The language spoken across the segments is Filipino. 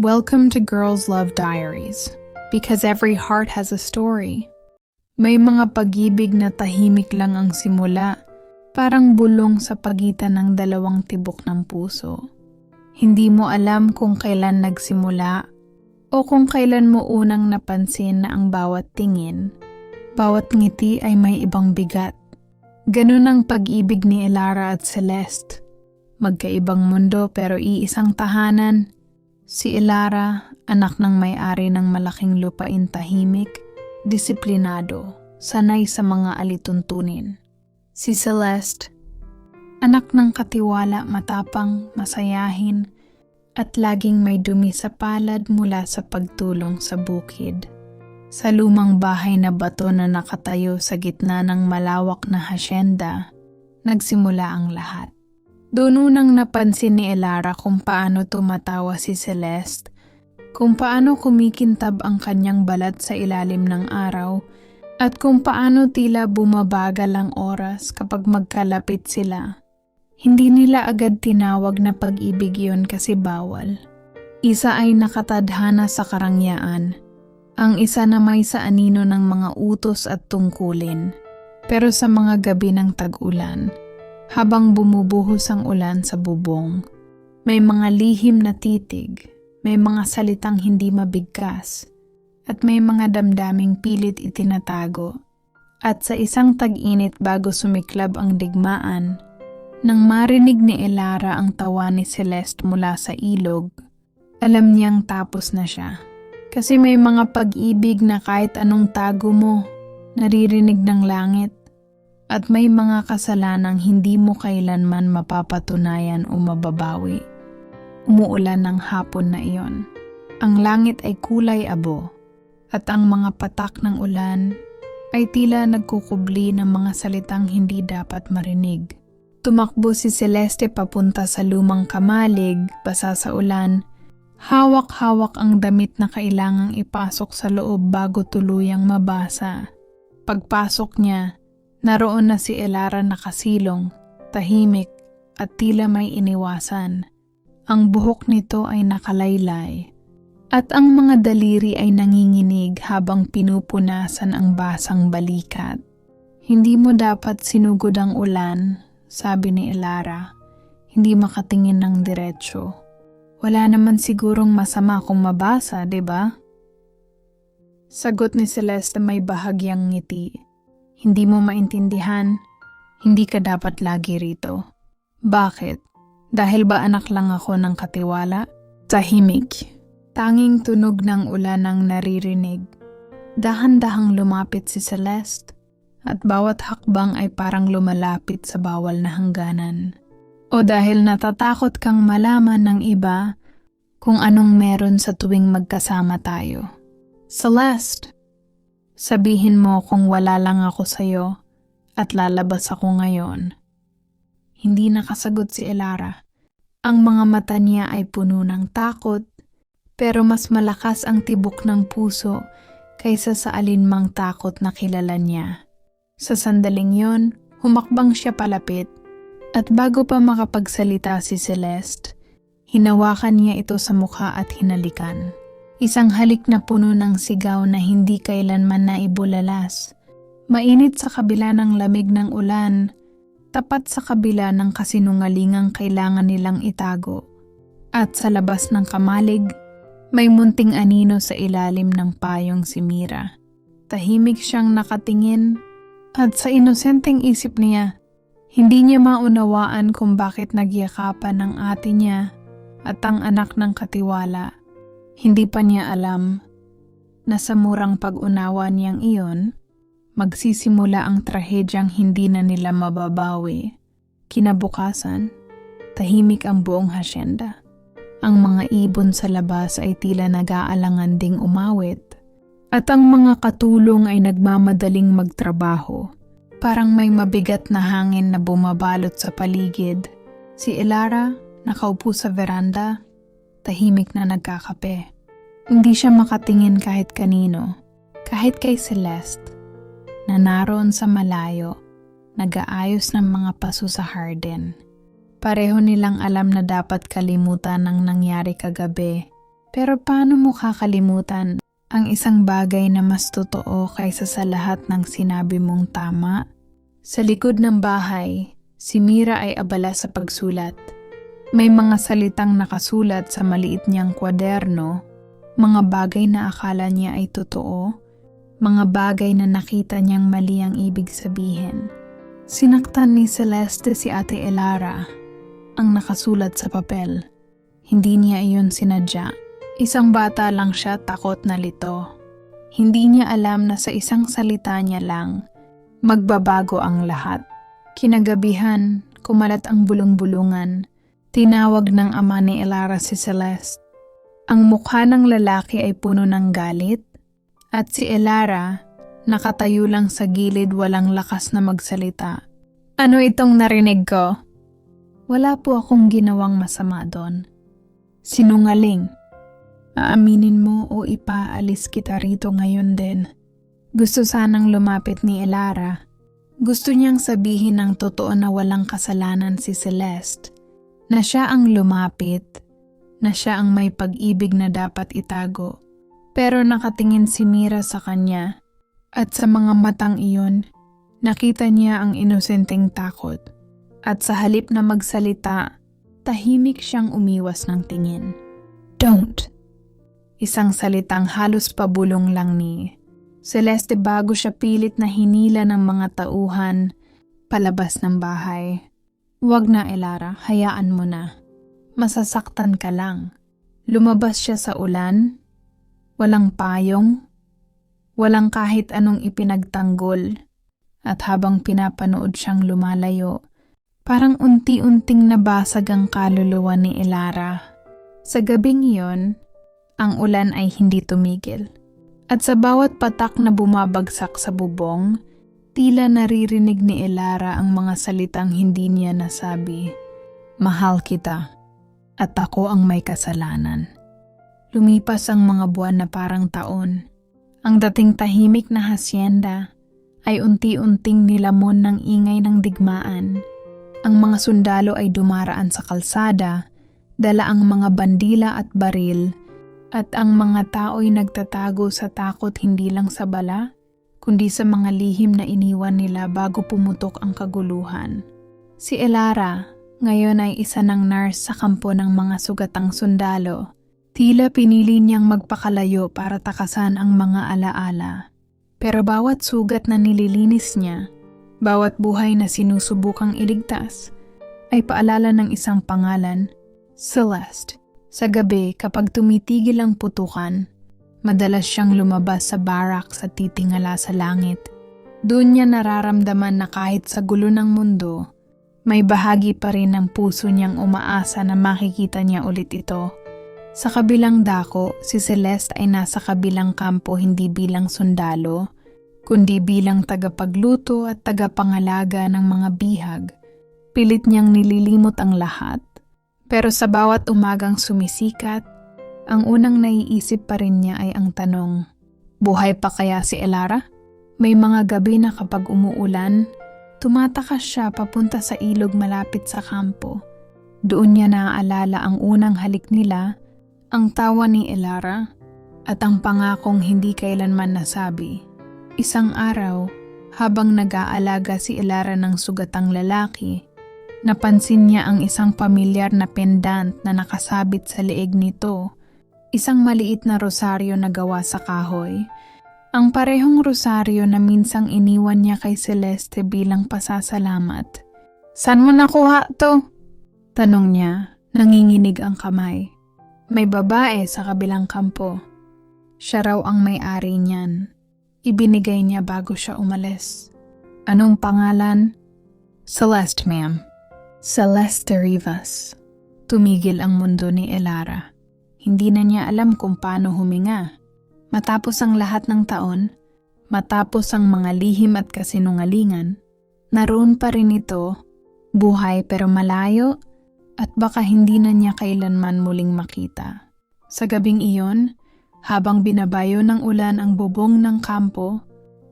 Welcome to Girls Love Diaries, because every heart has a story. May mga pag-ibig na tahimik lang ang simula, parang bulong sa pagitan ng dalawang tibok ng puso. Hindi mo alam kung kailan nagsimula o kung kailan mo unang napansin na ang bawat tingin, bawat ngiti ay may ibang bigat. Ganun ang pag-ibig ni Elara at Celeste. Magkaibang mundo pero iisang tahanan. Si Elara, anak ng may-ari ng malaking lupain tahimik, disiplinado, sanay sa mga alituntunin. Si Celeste, anak ng katiwala, matapang, masayahin, at laging may dumi sa palad mula sa pagtulong sa bukid. Sa lumang bahay na bato na nakatayo sa gitna ng malawak na hasyenda, nagsimula ang lahat. Doon unang napansin ni Elara kung paano tumatawa si Celeste, kung paano kumikintab ang kanyang balat sa ilalim ng araw, at kung paano tila bumabagal ang oras kapag magkalapit sila. Hindi nila agad tinawag na pag-ibig yun kasi bawal. Isa ay nakatadhana sa karangyaan, ang isa na may sa anino ng mga utos at tungkulin. Pero sa mga gabi ng tag-ulan, habang bumubuhos ang ulan sa bubong. May mga lihim na titig, may mga salitang hindi mabigkas, at may mga damdaming pilit itinatago. At sa isang tag-init bago sumiklab ang digmaan, nang marinig ni Elara ang tawa ni Celeste mula sa ilog, alam niyang tapos na siya. Kasi may mga pag-ibig na kahit anong tago mo, naririnig ng langit at may mga kasalanang hindi mo kailanman mapapatunayan o mababawi. Umuulan ng hapon na iyon. Ang langit ay kulay abo at ang mga patak ng ulan ay tila nagkukubli ng mga salitang hindi dapat marinig. Tumakbo si Celeste papunta sa lumang kamalig, basa sa ulan. Hawak-hawak ang damit na kailangang ipasok sa loob bago tuluyang mabasa. Pagpasok niya, Naroon na si Elara nakasilong, tahimik at tila may iniwasan. Ang buhok nito ay nakalaylay at ang mga daliri ay nanginginig habang pinupunasan ang basang balikat. Hindi mo dapat sinugod ang ulan, sabi ni Elara. Hindi makatingin ng diretsyo. Wala naman sigurong masama kung mabasa, di ba? Sagot ni Celeste may bahagyang ngiti hindi mo maintindihan, hindi ka dapat lagi rito. Bakit? Dahil ba anak lang ako ng katiwala? Tahimik. Tanging tunog ng ulan ang naririnig. Dahan-dahang lumapit si Celeste at bawat hakbang ay parang lumalapit sa bawal na hangganan. O dahil natatakot kang malaman ng iba kung anong meron sa tuwing magkasama tayo. Celeste, Sabihin mo kung wala lang ako sa'yo at lalabas ako ngayon. Hindi nakasagot si Elara. Ang mga mata niya ay puno ng takot, pero mas malakas ang tibok ng puso kaysa sa alinmang takot na kilala niya. Sa sandaling yon, humakbang siya palapit at bago pa makapagsalita si Celeste, hinawakan niya ito sa mukha at hinalikan. Isang halik na puno ng sigaw na hindi kailanman na ibulalas. Mainit sa kabila ng lamig ng ulan, tapat sa kabila ng kasinungalingang kailangan nilang itago. At sa labas ng kamalig, may munting anino sa ilalim ng payong si Mira. Tahimik siyang nakatingin at sa inosenteng isip niya, hindi niya maunawaan kung bakit nagyakapan ng ate niya at ang anak ng katiwala hindi pa niya alam na sa murang pag-unawa niyang iyon, magsisimula ang trahedyang hindi na nila mababawi. Kinabukasan, tahimik ang buong hasyenda. Ang mga ibon sa labas ay tila nag-aalangan ding umawit at ang mga katulong ay nagmamadaling magtrabaho. Parang may mabigat na hangin na bumabalot sa paligid. Si Elara, nakaupo sa veranda, tahimik na nagkakape. Hindi siya makatingin kahit kanino, kahit kay Celeste, na naroon sa malayo, nag-aayos ng mga paso sa harden. Pareho nilang alam na dapat kalimutan ang nangyari kagabi Pero paano mo kakalimutan ang isang bagay na mas totoo kaysa sa lahat ng sinabi mong tama? Sa likod ng bahay, si Mira ay abala sa pagsulat. May mga salitang nakasulat sa maliit niyang kwaderno, mga bagay na akala niya ay totoo, mga bagay na nakita niyang mali ang ibig sabihin. Sinaktan ni Celeste si Ate Elara ang nakasulat sa papel. Hindi niya iyon sinadya. Isang bata lang siya takot na lito. Hindi niya alam na sa isang salita niya lang, magbabago ang lahat. Kinagabihan, kumalat ang bulong-bulungan. Tinawag ng ama ni Elara si Celeste. Ang mukha ng lalaki ay puno ng galit at si Elara nakatayo lang sa gilid walang lakas na magsalita. Ano itong narinig ko? Wala po akong ginawang masama doon. Sinungaling. Aaminin mo o ipaalis kita rito ngayon din. Gusto sanang lumapit ni Elara. Gusto niyang sabihin ng totoo na walang kasalanan si Celeste. Na siya ang lumapit. Na siya ang may pag-ibig na dapat itago. Pero nakatingin si Mira sa kanya. At sa mga matang iyon, nakita niya ang inosenteng takot. At sa halip na magsalita, tahimik siyang umiwas ng tingin. Don't. Isang salitang halos pabulong lang ni Celeste bago siya pilit na hinila ng mga tauhan palabas ng bahay. Huwag na, Elara, hayaan mo na. Masasaktan ka lang. Lumabas siya sa ulan, walang payong, walang kahit anong ipinagtanggol, at habang pinapanood siyang lumalayo, parang unti-unting nabasag ang kaluluwa ni Elara. Sa gabing iyon, ang ulan ay hindi tumigil. At sa bawat patak na bumabagsak sa bubong, tila naririnig ni Elara ang mga salitang hindi niya nasabi. Mahal kita, at ako ang may kasalanan. Lumipas ang mga buwan na parang taon. Ang dating tahimik na hasyenda ay unti-unting nilamon ng ingay ng digmaan. Ang mga sundalo ay dumaraan sa kalsada, dala ang mga bandila at baril, at ang mga tao'y nagtatago sa takot hindi lang sa bala, kundi sa mga lihim na iniwan nila bago pumutok ang kaguluhan. Si Elara, ngayon ay isa ng nurse sa kampo ng mga sugatang sundalo. Tila pinili niyang magpakalayo para takasan ang mga alaala. Pero bawat sugat na nililinis niya, bawat buhay na sinusubukang iligtas, ay paalala ng isang pangalan, Celeste. Sa gabi, kapag tumitigil ang putukan, madalas siyang lumabas sa barracks at titingala sa langit. Doon niya nararamdaman na kahit sa gulo ng mundo, may bahagi pa rin ng puso niyang umaasa na makikita niya ulit ito. Sa kabilang dako, si Celeste ay nasa kabilang kampo hindi bilang sundalo, kundi bilang tagapagluto at tagapangalaga ng mga bihag. Pilit niyang nililimot ang lahat. Pero sa bawat umagang sumisikat, ang unang naiisip pa rin niya ay ang tanong, buhay pa kaya si Elara? May mga gabi na kapag umuulan, tumatakas siya papunta sa ilog malapit sa kampo. Doon niya naaalala ang unang halik nila, ang tawa ni Elara, at ang pangakong hindi kailanman nasabi. Isang araw, habang nag-aalaga si Elara ng sugatang lalaki, napansin niya ang isang pamilyar na pendant na nakasabit sa leeg nito, isang maliit na rosaryo na gawa sa kahoy. Ang parehong rosaryo na minsang iniwan niya kay Celeste bilang pasasalamat. San mo nakuha to? Tanong niya, nanginginig ang kamay. May babae sa kabilang kampo. Siya raw ang may-ari niyan. Ibinigay niya bago siya umalis. Anong pangalan? Celeste, ma'am. Celeste Rivas. Tumigil ang mundo ni Elara. Hindi na niya alam kung paano huminga. Matapos ang lahat ng taon, matapos ang mga lihim at kasinungalingan, naroon pa rin ito, buhay pero malayo at baka hindi na niya kailanman muling makita. Sa gabing iyon, habang binabayo ng ulan ang bubong ng kampo,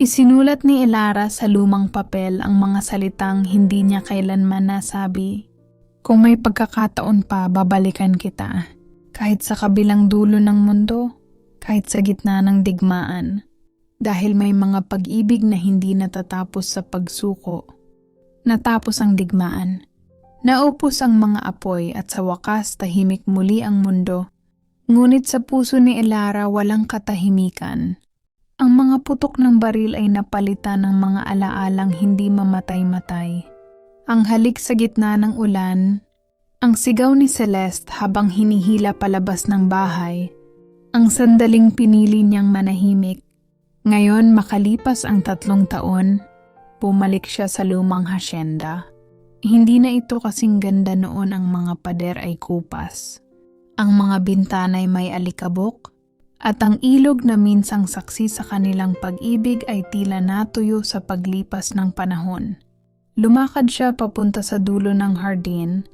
isinulat ni Elara sa lumang papel ang mga salitang hindi niya kailanman nasabi. Kung may pagkakataon pa, babalikan kita. Kahit sa kabilang dulo ng mundo, kahit sa gitna ng digmaan. Dahil may mga pag-ibig na hindi natatapos sa pagsuko. Natapos ang digmaan. Naupos ang mga apoy at sa wakas tahimik muli ang mundo. Ngunit sa puso ni Elara walang katahimikan. Ang mga putok ng baril ay napalitan ng mga alaalang hindi mamatay-matay. Ang halik sa gitna ng ulan, ang sigaw ni Celeste habang hinihila palabas ng bahay, ang sandaling pinili niyang manahimik. Ngayon makalipas ang tatlong taon, bumalik siya sa lumang hasyenda. Hindi na ito kasing ganda noon ang mga pader ay kupas. Ang mga bintana ay may alikabok at ang ilog na minsang saksi sa kanilang pag-ibig ay tila natuyo sa paglipas ng panahon. Lumakad siya papunta sa dulo ng hardin,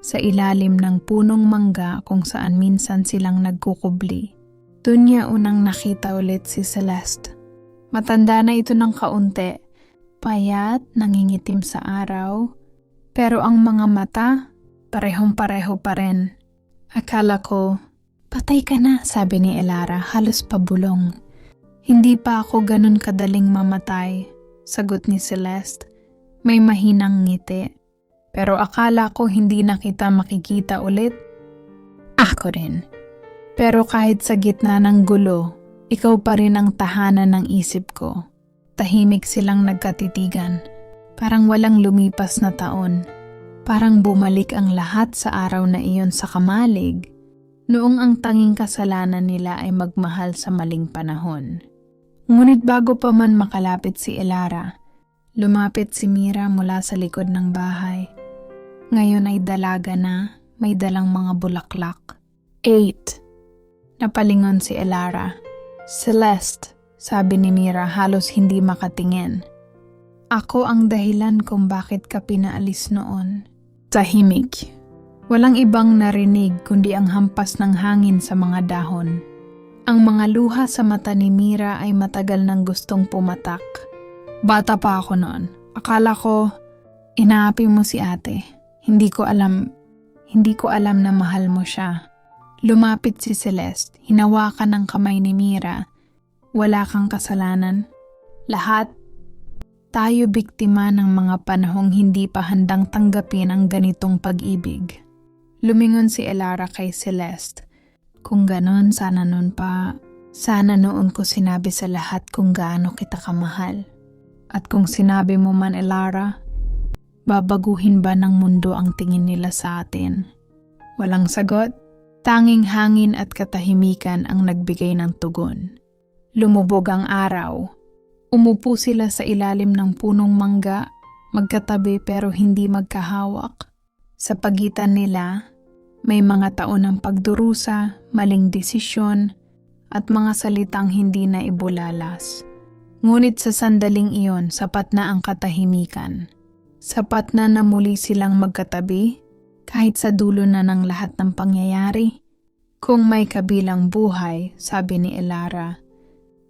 sa ilalim ng punong mangga kung saan minsan silang nagkukubli. Doon niya unang nakita ulit si Celeste. Matanda na ito ng kaunti, payat, nangingitim sa araw, pero ang mga mata, parehong-pareho pa rin. Akala ko, Patay ka na, sabi ni Elara, halos pabulong. Hindi pa ako ganun kadaling mamatay, sagot ni Celeste. May mahinang ngiti. Pero akala ko hindi na kita makikita ulit. Ako rin. Pero kahit sa gitna ng gulo, ikaw pa rin ang tahanan ng isip ko. Tahimik silang nagkatitigan. Parang walang lumipas na taon. Parang bumalik ang lahat sa araw na iyon sa kamalig noong ang tanging kasalanan nila ay magmahal sa maling panahon. Ngunit bago pa man makalapit si Elara, lumapit si Mira mula sa likod ng bahay. Ngayon ay dalaga na, may dalang mga bulaklak. 8. Napalingon si Elara. Celeste, sabi ni Mira halos hindi makatingin. Ako ang dahilan kung bakit ka pinaalis noon. Tahimik. Walang ibang narinig kundi ang hampas ng hangin sa mga dahon. Ang mga luha sa mata ni Mira ay matagal nang gustong pumatak. Bata pa ako noon. Akala ko, inaapi mo si ate. Hindi ko alam, hindi ko alam na mahal mo siya. Lumapit si Celeste, hinawakan ng kamay ni Mira. Wala kang kasalanan. Lahat tayo biktima ng mga panahong hindi pa handang tanggapin ang ganitong pag-ibig. Lumingon si Elara kay Celeste. Kung ganon, sana noon pa, sana noon ko sinabi sa lahat kung gaano kita kamahal. At kung sinabi mo man Elara, babaguhin ba ng mundo ang tingin nila sa atin? Walang sagot, tanging hangin at katahimikan ang nagbigay ng tugon. Lumubog ang araw. Umupo sila sa ilalim ng punong mangga, magkatabi pero hindi magkahawak. Sa pagitan nila, may mga taon ng pagdurusa, maling desisyon, at mga salitang hindi na ibulalas. Ngunit sa sandaling iyon, sapat na ang katahimikan. Sapat na na muli silang magkatabi, kahit sa dulo na ng lahat ng pangyayari. Kung may kabilang buhay, sabi ni Elara,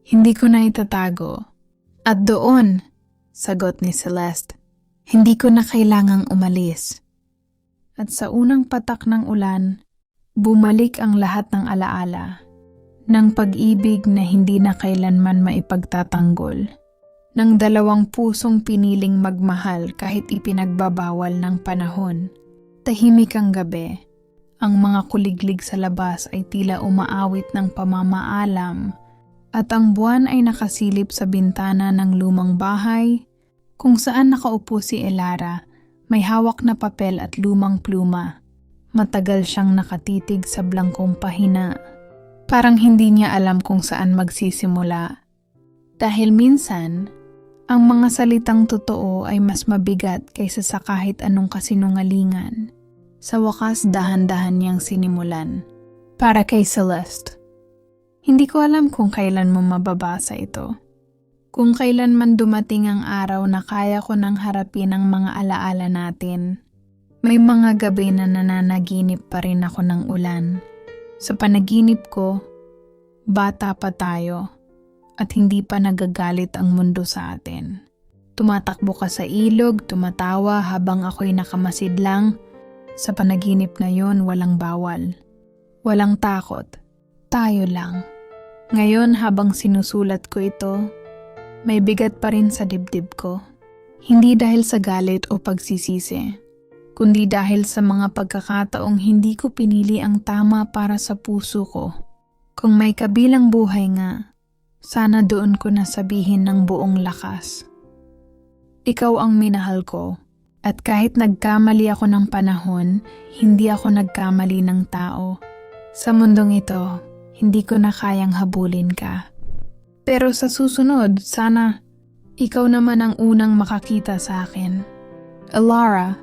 hindi ko na itatago. At doon, sagot ni Celeste, hindi ko na kailangang umalis at sa unang patak ng ulan, bumalik ang lahat ng alaala ng pag-ibig na hindi na kailanman maipagtatanggol, ng dalawang pusong piniling magmahal kahit ipinagbabawal ng panahon. Tahimik ang gabi, ang mga kuliglig sa labas ay tila umaawit ng pamamaalam at ang buwan ay nakasilip sa bintana ng lumang bahay kung saan nakaupo si Elara may hawak na papel at lumang pluma. Matagal siyang nakatitig sa blangkong pahina. Parang hindi niya alam kung saan magsisimula. Dahil minsan, ang mga salitang totoo ay mas mabigat kaysa sa kahit anong kasinungalingan. Sa wakas, dahan-dahan niyang sinimulan. Para kay Celeste. Hindi ko alam kung kailan mo mababasa ito. Kung kailan man dumating ang araw na kaya ko nang harapin ang mga alaala natin, may mga gabi na nananaginip pa rin ako ng ulan. Sa panaginip ko, bata pa tayo at hindi pa nagagalit ang mundo sa atin. Tumatakbo ka sa ilog, tumatawa habang ako'y nakamasid lang. Sa panaginip na yon walang bawal. Walang takot. Tayo lang. Ngayon habang sinusulat ko ito, may bigat pa rin sa dibdib ko. Hindi dahil sa galit o pagsisisi, kundi dahil sa mga pagkakataong hindi ko pinili ang tama para sa puso ko. Kung may kabilang buhay nga, sana doon ko nasabihin ng buong lakas. Ikaw ang minahal ko, at kahit nagkamali ako ng panahon, hindi ako nagkamali ng tao. Sa mundong ito, hindi ko na kayang habulin ka. Pero sa susunod, sana ikaw naman ang unang makakita sa akin. Elara,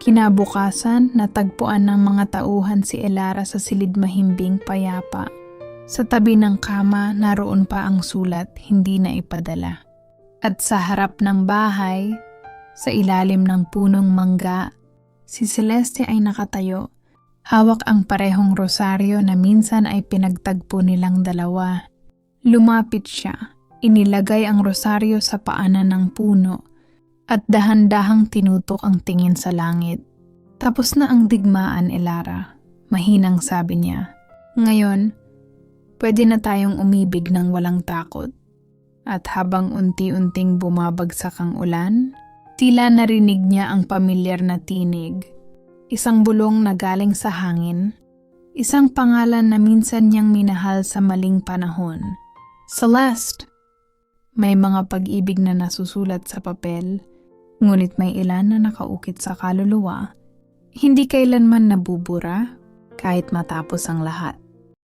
kinabukasan natagpuan ng mga tauhan si Elara sa silid mahimbing payapa. Sa tabi ng kama naroon pa ang sulat, hindi na ipadala. At sa harap ng bahay, sa ilalim ng punong mangga, si Celeste ay nakatayo. Hawak ang parehong rosaryo na minsan ay pinagtagpo nilang dalawa. Lumapit siya, inilagay ang rosaryo sa paanan ng puno, at dahan-dahang tinutok ang tingin sa langit. Tapos na ang digmaan, Elara. Mahinang sabi niya. Ngayon, pwede na tayong umibig ng walang takot. At habang unti-unting bumabagsak ang ulan, tila narinig niya ang pamilyar na tinig. Isang bulong na galing sa hangin, isang pangalan na minsan niyang minahal sa maling panahon. Celeste! May mga pag-ibig na nasusulat sa papel, ngunit may ilan na nakaukit sa kaluluwa. Hindi kailanman nabubura kahit matapos ang lahat.